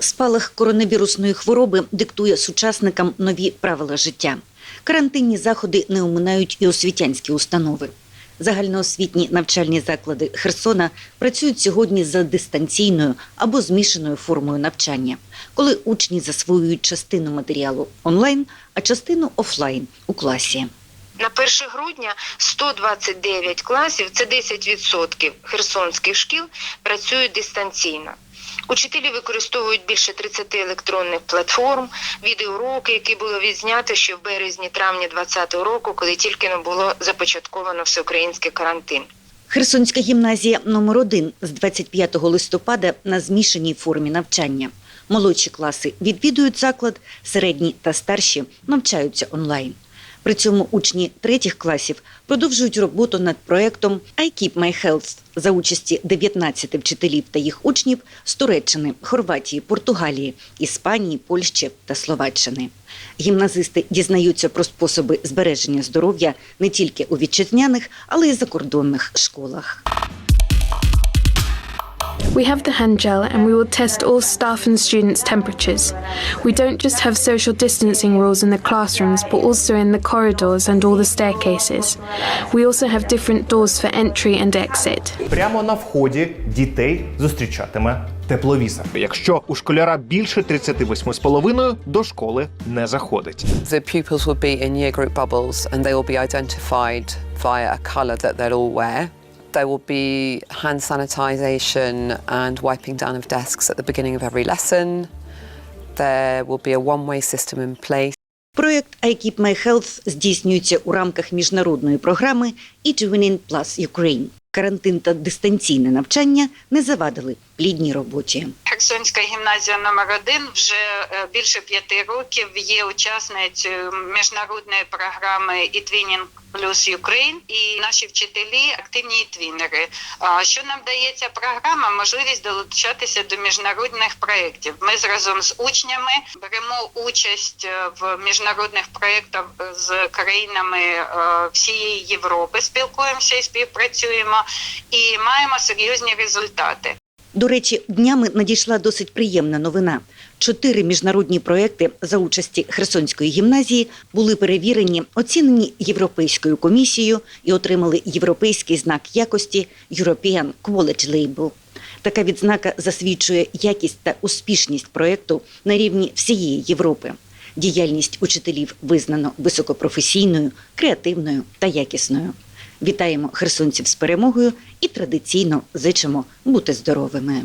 Спалах коронавірусної хвороби диктує сучасникам нові правила життя. Карантинні заходи не оминають і освітянські установи. Загальноосвітні навчальні заклади Херсона працюють сьогодні за дистанційною або змішаною формою навчання, коли учні засвоюють частину матеріалу онлайн, а частину офлайн у класі. На 1 грудня 129 класів, це 10% херсонських шкіл, працюють дистанційно. Учителі використовують більше 30 електронних платформ, відеоуроки, які було відзнято ще в березні-травні 2020 року, коли тільки не було започатковано всеукраїнський карантин. Херсонська гімназія номер 1 з 25 листопада на змішаній формі навчання. Молодші класи відвідують заклад, середні та старші навчаються онлайн. При цьому учні третіх класів продовжують роботу над проектом I Keep My Health за участі 19 вчителів та їх учнів з Туреччини, Хорватії, Португалії, Іспанії, Польщі та Словаччини. Гімназисти дізнаються про способи збереження здоров'я не тільки у вітчизняних, але й закордонних школах. We have the hand gel and we will test all staff and students' temperatures. We don't just have social distancing rules in the classrooms, but also in the corridors and all the staircases. We also have different doors for entry and exit. Прямо на вході дітей зустрічатиме тепловізор. Якщо у школяра більше 38,5, до школи не заходить. The pupils will be in year group bubbles and they will be identified via a colour that they'll all wear. There will be hand sanitisation and wiping down of desks at the beginning of every lesson. There will be a one way system in place. Проєкт I Keep My Health здійснюється у рамках міжнародної програми Each Winning Plus Ukraine. Карантин та дистанційне навчання не завадили плідній роботі. Херсонська гімназія номер 1 вже е, більше п'яти років є учасницею міжнародної програми «E-Twinning Plus Ukraine» і наші вчителі активні твінери. Що нам дає ця програма? Можливість долучатися до міжнародних проєктів. Ми з- разом з учнями беремо участь е, в міжнародних проєктах з країнами е, всієї Європи, спілкуємося і співпрацюємо, і маємо серйозні результати. До речі, днями надійшла досить приємна новина. Чотири міжнародні проекти за участі Херсонської гімназії були перевірені, оцінені Європейською комісією і отримали європейський знак якості European Quality Label. Така відзнака засвідчує якість та успішність проекту на рівні всієї Європи. Діяльність учителів визнано високопрофесійною, креативною та якісною. Вітаємо херсонців з перемогою і традиційно зичимо бути здоровими.